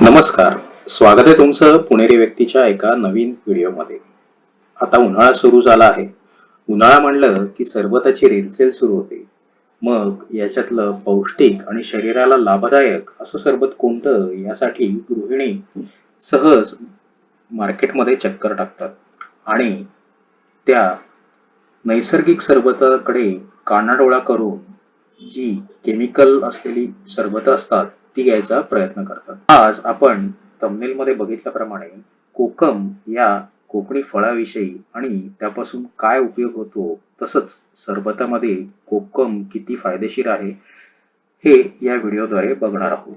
नमस्कार. स्वागत आहे तुमचं पुणेरी व्यक्तीच्या एका नवीन व्हिडिओमध्ये. आता उन्हाळा सुरू झाला आहे. उन्हाळा म्हणलं की सरबताची रेलचेल सुरू होते. मग याच्यातलं पौष्टिक आणि शरीराला लाभदायक असं सरबत कोणतं यासाठी गृहिणी सहज मार्केटमध्ये चक्कर टाकतात. आणि त्या नैसर्गिक सरबताकडे कानाडोळा करून जी केमिकल असलेली सरबतं असतात ती घ्यायचा प्रयत्न करतात. आज आपण मध्ये बघितल्याप्रमाणे कोकम या कोकणी फळाविषयी आणि त्यापासून काय उपयोग होतो तसंच सरबतामध्ये कोकम किती फायदेशीर आहे हे या व्हिडिओद्वारे बघणार आहोत.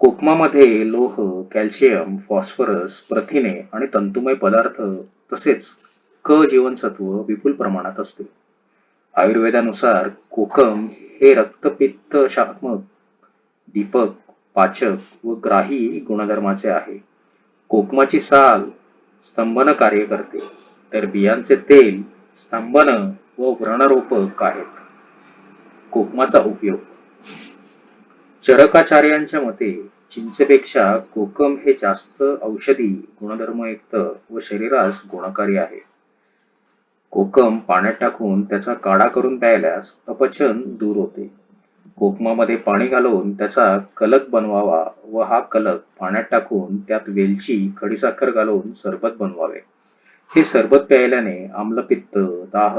कोकमामध्ये लोह कॅल्शियम फॉस्फरस प्रथिने आणि तंतुमय पदार्थ तसेच क जीवनसत्व विपुल प्रमाणात असते. आयुर्वेदानुसार कोकम हे रक्तपित्त शात्मक दीपक पाचक व ग्राही गुणधर्माचे आहे. कोकमाची साल स्तंभन कार्य करते. तर बियांचे तेल स्तंभन व व्रणरोपक आहेत. कोकमाचा उपयोग. चरकाचार्यांच्या मते चिंचेपेक्षा कोकम हे जास्त औषधी गुणधर्मयुक्त व शरीरास गुणकारी आहे. कोकम पाण्यात टाकून त्याचा काढा करून प्यायल्यास अपचन दूर होते. कोकमामध्ये पाणी घालून त्याचा कलक बनवावा व हा कलक पाण्यात टाकून त्यात वेलची खडीसाखर घालून सरबत बनवावे. हे सरबत प्यायल्याने आम्लपित्त दाह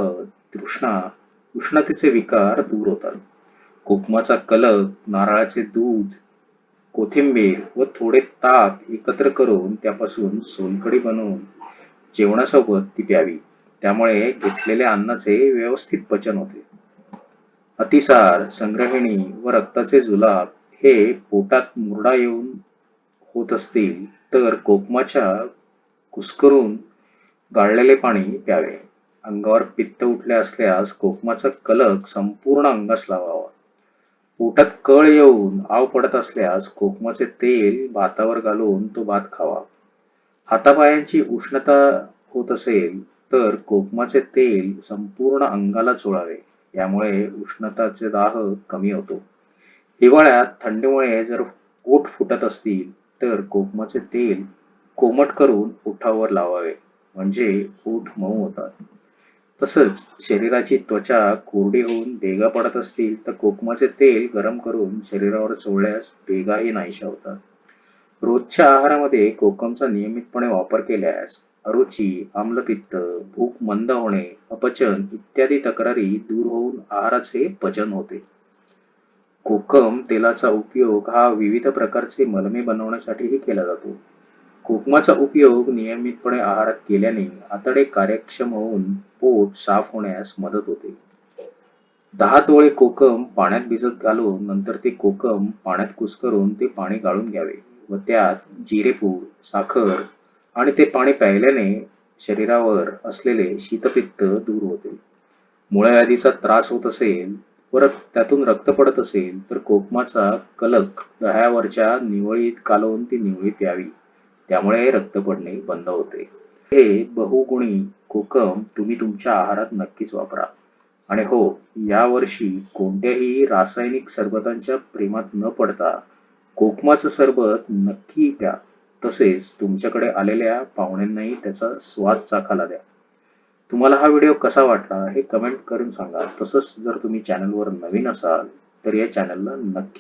तृष्णा उष्णतेचे विकार दूर होतात. कोकमाचा कलक नारळाचे दूध कोथिंबीर व थोडे ताक एकत्र करून त्यापासून सोलकढी बनवून जेवणासोबत ती प्यावी. त्यामुळे घेतलेल्या अन्नाचे व्यवस्थित पचन होते. अतिसार संग्रहिणी व रक्ताचे जुलाब हे पोटात मुरडा येऊन होत असतील तर कोकमाच्या कुस्करून गाळलेले पाणी प्यावे. अंगावर पित्त उठले असल्यास कोकमाचा कलक संपूर्ण अंगास लावावा. पोटात कळ येऊन आव पडत असल्यास कोकमाचे तेल भातावर घालून तो भात खावा. हातापायांची उष्णता होत असेल तर कोकमाचे तेल संपूर्ण अंगाला चोळावे. यामुळे उष्णताचे दाह कमी होतो. हिवाळ्यात थंडीमुळे जर ओठ फुटत असतील तर कोकमाचे तेल कोमट करून ओठावर लावावे म्हणजे ओठ मऊ होतात. तसंच शरीराची त्वचा कोरडी होऊन भेगा पडत असतील तर कोकमाचे तेल गरम करून शरीरावर चोळल्यास भेगाही नाहीशा होतात. रोजच्या आहारामध्ये कोकमचा नियमितपणे वापर केल्यास अरुची आम्लपित्त भूक मंद होणे अपचन इत्यादी तक्रारी दूर होऊन आहाराचे पचन होते. कोकम तेलाचा उपयोग हा विविध प्रकारचे मलमे बनवण्यासाठीही केला जातो. कोकमाचा उपयोग नियमितपणे आहारात केल्याने आतडे कार्यक्षम होऊन पोट साफ होण्यास मदत होते. दहा तोळे कोकम पाण्यात भिजत घालून नंतर ते कोकम पाण्यात कुस्करून ते पाणी गाळून घ्यावे व त्यात जिरेपूड साखर आणि ते पाणी प्यायल्याने शरीरावर असलेले शीतपित्त दूर होते. मुळव्याधीचा त्रास होत असेल व त्यातून रक्त पडत असेल तर कोकमाचा कलक दह्यावरच्या निवळीत कालवून ती निवळी प्यावी त्यामुळे रक्त पडणे बंद होते. हे बहुगुणी कोकम तुम्ही तुमच्या आहारात नक्कीच वापरा. आणि हो यावर्षी कोणत्याही रासायनिक सरबतांच्या प्रेमात न पडता कोकमाचं सरबत नक्की प्या. तसेच तुमच्याकडे आलेल्या पाहुण्यांनाही त्याचा स्वाद चाखायला द्या. तुम्हाला हा व्हिडिओ कसा वाटला हे कमेंट करून सांगा. तसंच जर तुम्ही चॅनलवर नवीन असाल तर या चॅनलला नक्की